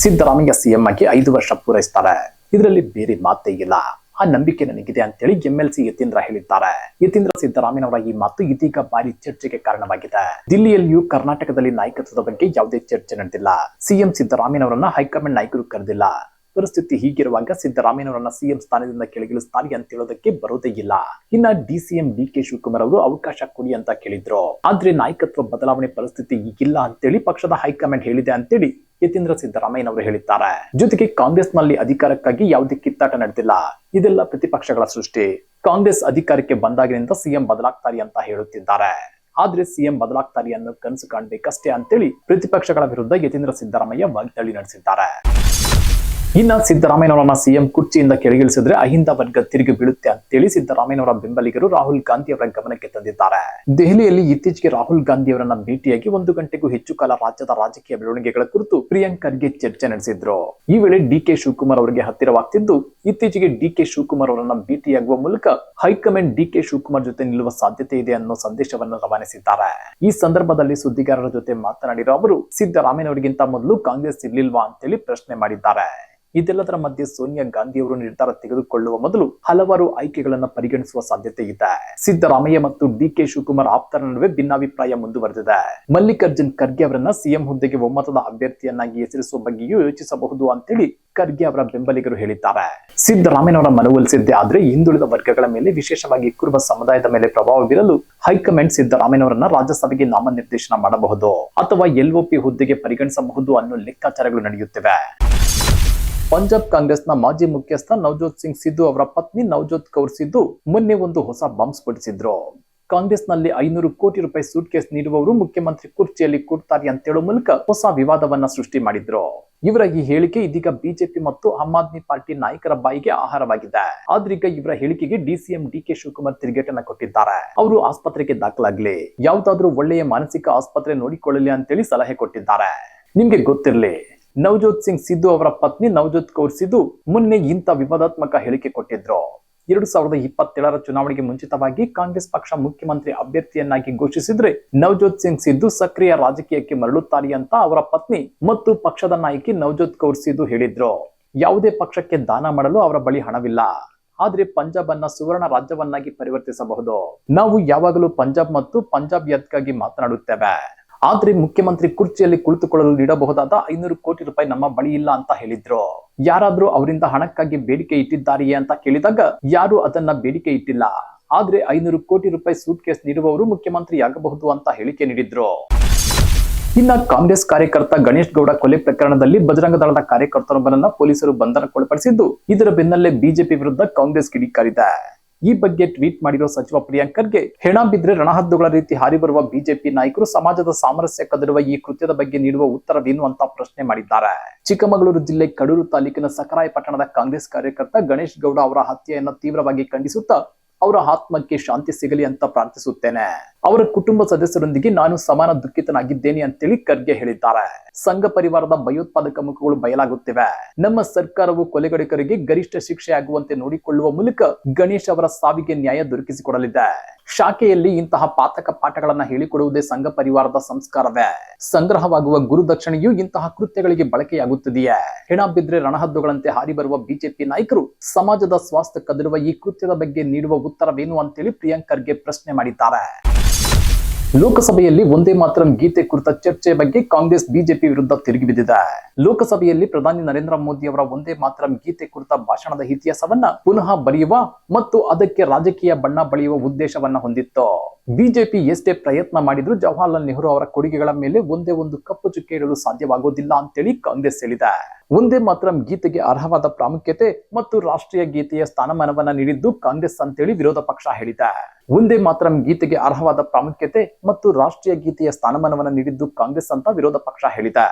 Siddaramaiah CM ಆಗಿ ಐದು ವರ್ಷ ಪೂರೈಸ್ತಾರೆ. ಇದರಲ್ಲಿ ಬೇರೆ ಮಾತೇ ಇಲ್ಲ. ಆ ನಂಬಿಕೆ ನನಗಿದೆ ಅಂತೇಳಿ ಎಂಎಲ್ಸಿ ಯತೀಂದ್ರ ಹೇಳಿದ್ದಾರೆ. ಯತೀಂದ್ರ ಸಿದ್ದರಾಮಯ್ಯನವರ ಈ ಮಾತು ಇದೀಗ ಭಾರಿ ಚರ್ಚೆಗೆ ಕಾರಣವಾಗಿದೆ. ದಿಲ್ಲಿಯಲ್ಲಿಯೂ ಕರ್ನಾಟಕದಲ್ಲಿ ನಾಯಕತ್ವದ ಬಗ್ಗೆ ಯಾವುದೇ ಚರ್ಚೆ ನಡೆದಿಲ್ಲ. ಸಿಎಂ ಸಿದ್ದರಾಮಯ್ಯನವರನ್ನ ಹೈಕಮಾಂಡ್ ನಾಯಕರು ಕರೆದಿಲ್ಲ. ಪರಿಸ್ಥಿತಿ ಹೀಗಿರುವಾಗ ಸಿದ್ದರಾಮಯ್ಯನವರನ್ನ ಸಿಎಂ ಸ್ಥಾನದಿಂದ ಕೆಳಗಿಳಿಸ್ತಾರೆ ಅಂತ ಹೇಳೋದಕ್ಕೆ ಬರೋದೇ ಇಲ್ಲ. ಇನ್ನ ಡಿಸಿಎಂ ಡಿ ಕೆ ಶಿವಕುಮಾರ್ ಅವರು ಅವಕಾಶ ಕೊಡಿ ಅಂತ ಕೇಳಿದ್ರು. ಆದ್ರೆ ನಾಯಕತ್ವ ಬದಲಾವಣೆ ಪರಿಸ್ಥಿತಿ ಈಗಿಲ್ಲ ಅಂತೇಳಿ ಪಕ್ಷದ ಹೈಕಮಾಂಡ್ ಹೇಳಿದೆ ಅಂತೇಳಿ ಯತೀಂದ್ರ ಸಿದ್ದರಾಮಯ್ಯನವರು ಹೇಳಿದ್ದಾರೆ. ಜೊತೆಗೆ ಕಾಂಗ್ರೆಸ್ನಲ್ಲಿ ಅಧಿಕಾರಕ್ಕಾಗಿ ಯಾವುದೇ ಕಿತ್ತಾಟ ನಡೆದಿಲ್ಲ. ಇದೆಲ್ಲ ಪ್ರತಿಪಕ್ಷಗಳ ಸೃಷ್ಟಿ. ಕಾಂಗ್ರೆಸ್ ಅಧಿಕಾರಕ್ಕೆ ಬಂದಾಗಿನಿಂದ ಸಿಎಂ ಬದಲಾಗ್ತಾರೆ ಅಂತ ಹೇಳುತ್ತಿದ್ದಾರೆ. ಆದ್ರೆ ಸಿಎಂ ಬದಲಾಗ್ತಾರೆ ಅನ್ನೋ ಕನಸು ಕಾಣಬೇಕಷ್ಟೇ ಅಂತೇಳಿ ಪ್ರತಿಪಕ್ಷಗಳ ವಿರುದ್ಧ ಯತೀಂದ್ರ ಸಿದ್ದರಾಮಯ್ಯ ವಾಗ್ದಾಳಿ ನಡೆಸಿದ್ದಾರೆ. ಇನ್ನ ಸಿದ್ದರಾಮಯ್ಯನವರನ್ನ ಸಿಎಂ ಕುರ್ಚಿಯಿಂದ ಕೆಳಗಿಳಿಸಿದ್ರೆ ಅಹಿಂದ ವರ್ಗ ತಿರುಗಿ ಬೀಳುತ್ತೆ ಅಂತೇಳಿ ಸಿದ್ದರಾಮಯ್ಯನವರ ಬೆಂಬಲಿಗರು ರಾಹುಲ್ ಗಾಂಧಿ ಅವರ ಗಮನಕ್ಕೆ ತಂದಿದ್ದಾರೆ. ದೆಹಲಿಯಲ್ಲಿ ಇತ್ತೀಚೆಗೆ ರಾಹುಲ್ ಗಾಂಧಿ ಅವರನ್ನ ಭೇಟಿಯಾಗಿ ಒಂದು ಗಂಟೆಗೂ ಹೆಚ್ಚು ಕಾಲ ರಾಜ್ಯದ ರಾಜಕೀಯ ಬೆಳವಣಿಗೆಗಳ ಕುರಿತು ಪ್ರಿಯಾಂಕ್ ಖರ್ಗೆ ಚರ್ಚೆ ನಡೆಸಿದ್ರು. ಈ ವೇಳೆ ಡಿ ಕೆ ಶಿವಕುಮಾರ್ ಅವರಿಗೆ ಹತ್ತಿರವಾಗ್ತಿದ್ದು, ಇತ್ತೀಚೆಗೆ ಡಿ ಕೆ ಶಿವಕುಮಾರ್ ಅವರನ್ನ ಭೇಟಿಯಾಗುವ ಮೂಲಕ ಹೈಕಮಾಂಡ್ ಡಿ ಕೆ ಶಿವಕುಮಾರ್ ಜೊತೆ ನಿಲ್ಲುವ ಸಾಧ್ಯತೆ ಇದೆ ಅನ್ನೋ ಸಂದೇಶವನ್ನು ರವಾನಿಸಿದ್ದಾರೆ. ಈ ಸಂದರ್ಭದಲ್ಲಿ ಸುದ್ದಿಗಾರರ ಜೊತೆ ಮಾತನಾಡಿರುವ ಅವರು, ಸಿದ್ದರಾಮಯ್ಯನವರಿಗಿಂತ ಮೊದಲು ಕಾಂಗ್ರೆಸ್ ಇರ್ಲಿಲ್ವಾ ಅಂತೇಳಿ ಪ್ರಶ್ನೆ ಮಾಡಿದ್ದಾರೆ. ಇದೆಲ್ಲದರ ಮಧ್ಯೆ ಸೋನಿಯಾ ಗಾಂಧಿ ಅವರು ನಿರ್ಧಾರ ತೆಗೆದುಕೊಳ್ಳುವ ಮೊದಲು ಹಲವಾರು ಆಯ್ಕೆಗಳನ್ನ ಪರಿಗಣಿಸುವ ಸಾಧ್ಯತೆ ಇದೆ. ಸಿದ್ದರಾಮಯ್ಯ ಮತ್ತು ಡಿ ಕೆ ಶಿವಕುಮಾರ್ ಆಪ್ತರ ನಡುವೆ ಭಿನ್ನಾಭಿಪ್ರಾಯ ಮುಂದುವರೆದಿದೆ. ಮಲ್ಲಿಕಾರ್ಜುನ್ ಖರ್ಗೆ ಅವರನ್ನ ಸಿಎಂ ಹುದ್ದೆಗೆ ಒಮ್ಮತದ ಅಭ್ಯರ್ಥಿಯನ್ನಾಗಿ ಹೆಸರಿಸುವ ಬಗ್ಗೆಯೂ ಯೋಚಿಸಬಹುದು ಅಂತೇಳಿ ಖರ್ಗೆ ಅವರ ಬೆಂಬಲಿಗರು ಹೇಳಿದ್ದಾರೆ. ಸಿದ್ದರಾಮಯ್ಯನವರ ಮನವೊಲಿಸಿದ್ದೆ ಆದ್ರೆ ಹಿಂದುಳಿದ ವರ್ಗಗಳ ಮೇಲೆ ವಿಶೇಷವಾಗಿ ಕುರುಬ ಸಮುದಾಯದ ಮೇಲೆ ಪ್ರಭಾವ ಬೀರಲು ಹೈಕಮಾಂಡ್ ಸಿದ್ದರಾಮಯ್ಯನವರನ್ನ ರಾಜ್ಯಸಭೆಗೆ ನಾಮನಿರ್ದೇಶನ ಮಾಡಬಹುದು ಅಥವಾ ಎಲ್ಒಪಿ ಹುದ್ದೆಗೆ ಪರಿಗಣಿಸಬಹುದು ಅನ್ನೋ ಲೆಕ್ಕಾಚಾರಗಳು ನಡೆಯುತ್ತಿವೆ. ಪಂಜಾಬ್ ಕಾಂಗ್ರೆಸ್ನ ಮಾಜಿ ಮುಖ್ಯಸ್ಥ ನವಜೋತ್ ಸಿಂಗ್ ಸಿದ್ದು ಅವರ ಪತ್ನಿ ನವಜೋತ್ ಕೌರ್ ಸಿದ್ದು ಮೊನ್ನೆ ಒಂದು ಹೊಸ ಬಾಂಬ್ ಸ್ಫೋಟಿಸಿದ್ರು. ಕಾಂಗ್ರೆಸ್ನಲ್ಲಿ ಐನೂರು ಕೋಟಿ ರೂಪಾಯಿ ಸೂಟ್ ಕೇಸ್ ನೀಡುವವರು ಮುಖ್ಯಮಂತ್ರಿ ಕುರ್ಚಿಯಲ್ಲಿ ಕೂಡ್ತಾರೆ ಅಂತ ಹೇಳುವ ಮೂಲಕ ಹೊಸ ವಿವಾದವನ್ನ ಸೃಷ್ಟಿ ಮಾಡಿದ್ರು. ಇವರ ಈ ಹೇಳಿಕೆ ಇದೀಗ ಬಿಜೆಪಿ ಮತ್ತು ಆಮ್ ಆದ್ಮಿ ಪಾರ್ಟಿ ನಾಯಕರ ಬಾಯಿಗೆ ಆಹಾರವಾಗಿದೆ. ಆದ್ರೀಗ ಇವರ ಹೇಳಿಕೆಗೆ ಡಿಸಿಎಂ ಡಿ ಕೆ ಶಿವಕುಮಾರ್ ತಿರುಗೇಟನ್ನ ಕೊಟ್ಟಿದ್ದಾರೆ. ಅವರು ಆಸ್ಪತ್ರೆಗೆ ದಾಖಲಾಗ್ಲಿ. ಯಾವ್ದಾದ್ರೂ ಒಳ್ಳೆಯ ಮಾನಸಿಕ ಆಸ್ಪತ್ರೆ ನೋಡಿಕೊಳ್ಳಲಿ ಅಂತೇಳಿ ಸಲಹೆ ಕೊಟ್ಟಿದ್ದಾರೆ. ನಿಮ್ಗೆ ಗೊತ್ತಿರ್ಲಿ. ನವಜೋತ್ ಸಿಂಗ್ ಸಿದ್ದು ಅವರ ಪತ್ನಿ ನವಜೋತ್ ಕೌರ್ ಸಿದ್ದು ಮೊನ್ನೆ ಇಂಥ ವಿವಾದಾತ್ಮಕ ಹೇಳಿಕೆ ಕೊಟ್ಟಿದ್ರು. ಎರಡು ಸಾವಿರದ ಇಪ್ಪತ್ತೇಳರ ಚುನಾವಣೆಗೆ ಮುಂಚಿತವಾಗಿ ಕಾಂಗ್ರೆಸ್ ಪಕ್ಷ ಮುಖ್ಯಮಂತ್ರಿ ಅಭ್ಯರ್ಥಿಯನ್ನಾಗಿ ಘೋಷಿಸಿದ್ರೆ ನವಜೋತ್ ಸಿಂಗ್ ಸಿದ್ದು ಸಕ್ರಿಯ ರಾಜಕೀಯಕ್ಕೆ ಮರಳುತ್ತಾರೆ ಅಂತ ಅವರ ಪತ್ನಿ ಮತ್ತು ಪಕ್ಷದ ನಾಯಕಿ ನವಜೋತ್ ಕೌರ್ ಸಿದ್ದು ಹೇಳಿದ್ರು. ಯಾವುದೇ ಪಕ್ಷಕ್ಕೆ ದಾನ ಮಾಡಲು ಅವರ ಬಳಿ ಹಣವಿಲ್ಲ. ಆದ್ರೆ ಪಂಜಾಬ್ ಅನ್ನ ಸುವರ್ಣ ರಾಜ್ಯವನ್ನಾಗಿ ಪರಿವರ್ತಿಸಬಹುದು. ನಾವು ಯಾವಾಗಲೂ ಪಂಜಾಬ್ ಮತ್ತು ಪಂಜಾಬ್ ಯತ್ಗಾಗಿ ಮಾತನಾಡುತ್ತೇವೆ. ಆದ್ರೆ ಮುಖ್ಯಮಂತ್ರಿ ಕುರ್ಚಿಯಲ್ಲಿ ಕುಳಿತುಕೊಳ್ಳಲು ನೀಡಬಹುದಾದ ಐನೂರು ಕೋಟಿ ರೂಪಾಯಿ ನಮ್ಮ ಬಳಿ ಇಲ್ಲ ಅಂತ ಹೇಳಿದ್ರು. ಯಾರಾದ್ರೂ ಅವರಿಂದ ಹಣಕ್ಕಾಗಿ ಬೇಡಿಕೆ ಇಟ್ಟಿದ್ದಾರೆಯೇ ಅಂತ ಕೇಳಿದಾಗ ಯಾರು ಅದನ್ನ ಬೇಡಿಕೆ ಇಟ್ಟಿಲ್ಲ. ಆದ್ರೆ ಐನೂರು ಕೋಟಿ ರೂಪಾಯಿ ಸೂಟ್ ಕೇಸ್ ನೀಡುವವರು ಮುಖ್ಯಮಂತ್ರಿ ಆಗಬಹುದು ಅಂತ ಹೇಳಿಕೆ ನೀಡಿದ್ರು. ಇನ್ನ ಕಾಂಗ್ರೆಸ್ ಕಾರ್ಯಕರ್ತ ಗಣೇಶ್ ಗೌಡ ಕೊಲೆ ಪ್ರಕರಣದಲ್ಲಿ ಬಜರಂಗ ದಳದ ಕಾರ್ಯಕರ್ತರೊಬ್ಬರನ್ನ ಪೊಲೀಸರು ಬಂಧನಕ್ಕೊಳಪಡಿಸಿದ್ದು, ಇದರ ಬೆನ್ನಲ್ಲೇ ಬಿಜೆಪಿ ವಿರುದ್ಧ ಕಾಂಗ್ರೆಸ್ ಕಿಡಿಕಾರಿದೆ. ಈ ಬಗ್ಗೆ ಟ್ವೀಟ್ ಮಾಡಿರೋ ಸಚಿವ ಪ್ರಿಯಾಂಕ್ ಖರ್ಗೆ ಹೆಣ ಬಿದ್ರೆ ರಣಹದ್ದುಗಳ ರೀತಿ ಹಾರಿ ಬರುವ ಬಿಜೆಪಿ ನಾಯಕರು ಸಮಾಜದ ಸಾಮರಸ್ಯ ಕದರುವ ಈ ಕೃತ್ಯದ ಬಗ್ಗೆ ನೀಡುವ ಉತ್ತರವೇನು ಅಂತ ಪ್ರಶ್ನೆ ಮಾಡಿದ್ದಾರೆ. ಚಿಕ್ಕಮಗಳೂರು ಜಿಲ್ಲೆ ಕಡೂರು ತಾಲೂಕಿನ ಸಕರಾಯ ಪಟ್ಟಣದ ಕಾಂಗ್ರೆಸ್ ಕಾರ್ಯಕರ್ತ ಗಣೇಶ್ ಗೌಡ ಅವರ ಹತ್ಯೆಯನ್ನು ತೀವ್ರವಾಗಿ ಖಂಡಿಸುತ್ತಾ ಅವರ ಆತ್ಮಕ್ಕೆ ಶಾಂತಿ ಸಿಗಲಿ ಅಂತ ಪ್ರಾರ್ಥಿಸುತ್ತೇನೆ. ಅವರ ಕುಟುಂಬ ಸದಸ್ಯರೊಂದಿಗೆ ನಾನು ಸಮಾನ ದುಃಖಿತನಾಗಿದ್ದೇನೆ ಅಂತೇಳಿ ಖರ್ಗೆ ಹೇಳಿದ್ದಾರೆ. ಸಂಘ ಪರಿವಾರದ ಭಯೋತ್ಪಾದಕ ಮುಖಗಳು ಬಯಲಾಗುತ್ತಿವೆ. ನಮ್ಮ ಸರ್ಕಾರವು ಕೊಲೆಗಡಿಕರಿಗೆ ಗರಿಷ್ಠ ಶಿಕ್ಷೆ ಆಗುವಂತೆ ನೋಡಿಕೊಳ್ಳುವ ಮೂಲಕ ಗಣೇಶ್ ಅವರ ಸಾವಿಗೆ ನ್ಯಾಯ ದೊರಕಿಸಿಕೊಡಲಿದೆ. ಶಾಖೆಯಲ್ಲಿ ಇಂತಹ ಪಾತಕ ಪಾಠಗಳನ್ನ ಹೇಳಿಕೊಡುವುದೇ ಸಂಘ ಪರಿವಾರದ ಸಂಸ್ಕಾರವೇ. ಸಂಗ್ರಹವಾಗುವ ಗುರುದಕ್ಷಿಣೆಯು ಇಂತಹ ಕೃತ್ಯಗಳಿಗೆ ಬಳಕೆಯಾಗುತ್ತಿದೆಯೇ? ಹೆಣ ರಣಹದ್ದುಗಳಂತೆ ಹಾರಿ ಬರುವ ಬಿಜೆಪಿ ನಾಯಕರು ಸಮಾಜದ ಸ್ವಾಸ್ಥ್ಯ ಕದಿರುವ ಈ ಕೃತ್ಯದ ಬಗ್ಗೆ ನೀಡುವ ಉತ್ತರವೇನು ಅಂತೇಳಿ ಪ್ರಿಯಾಂಕ್ ಖರ್ಗೆ ಪ್ರಶ್ನೆ ಮಾಡಿದ್ದಾರೆ. ಲೋಕಸಭೆಯಲ್ಲಿ ಒಂದೇ ಮಾತ್ರ ಗೀತೆ ಕುರಿತ ಚರ್ಚೆ ಬಗ್ಗೆ ಕಾಂಗ್ರೆಸ್, ಬಿಜೆಪಿ ವಿರುದ್ಧ ತಿರುಗಿ ಬಿದ್ದಿದೆ. ಲೋಕಸಭೆಯಲ್ಲಿ ಪ್ರಧಾನಿ ನರೇಂದ್ರ ಮೋದಿ ಅವರ ಒಂದೇ ಮಾತ್ರ ಗೀತೆ ಕುರಿತ ಭಾಷಣದ ಇತಿಹಾಸವನ್ನ ಪುನಃ ಬರೆಯುವ ಮತ್ತು ಅದಕ್ಕೆ ರಾಜಕೀಯ ಬಣ್ಣ ಬಳಿಯುವ ಉದ್ದೇಶವನ್ನ ಹೊಂದಿತ್ತು. ಬಿಜೆಪಿ ಎಷ್ಟೇ ಪ್ರಯತ್ನ ಮಾಡಿದ್ರು ಜವಾಹರ್ಲಾಲ್ ನೆಹರು ಅವರ ಕೊಡುಗೆಗಳ ಮೇಲೆ ಒಂದೇ ಒಂದು ಕಪ್ಪು ಚುಕ್ಕೆ ಇಡಲು ಸಾಧ್ಯವಾಗುವುದಿಲ್ಲ ಅಂತೇಳಿ ಕಾಂಗ್ರೆಸ್ ಹೇಳಿದೆ. ಒಂದೇ ಮಾತ್ರ ಗೀತೆಗೆ ಅರ್ಹವಾದ ಪ್ರಾಮುಖ್ಯತೆ ಮತ್ತು ರಾಷ್ಟ್ರೀಯ ಗೀತೆಯ ಸ್ಥಾನಮಾನವನ್ನ ನೀಡಿದ್ದು ಕಾಂಗ್ರೆಸ್ ಅಂತೇಳಿ ವಿರೋಧ ಪಕ್ಷ ಹೇಳಿದೆ. ಒಂದೇ ಮಾತ್ರ ಗೀತೆಗೆ ಅರ್ಹವಾದ ಪ್ರಾಮುಖ್ಯತೆ ಮತ್ತು ರಾಷ್ಟ್ರೀಯ ಗೀತೆಯ ಸ್ಥಾನಮಾನವನ್ನು ನೀಡಿದ್ದು ಕಾಂಗ್ರೆಸ್ ಅಂತ ವಿರೋಧ ಪಕ್ಷ ಹೇಳಿದೆ.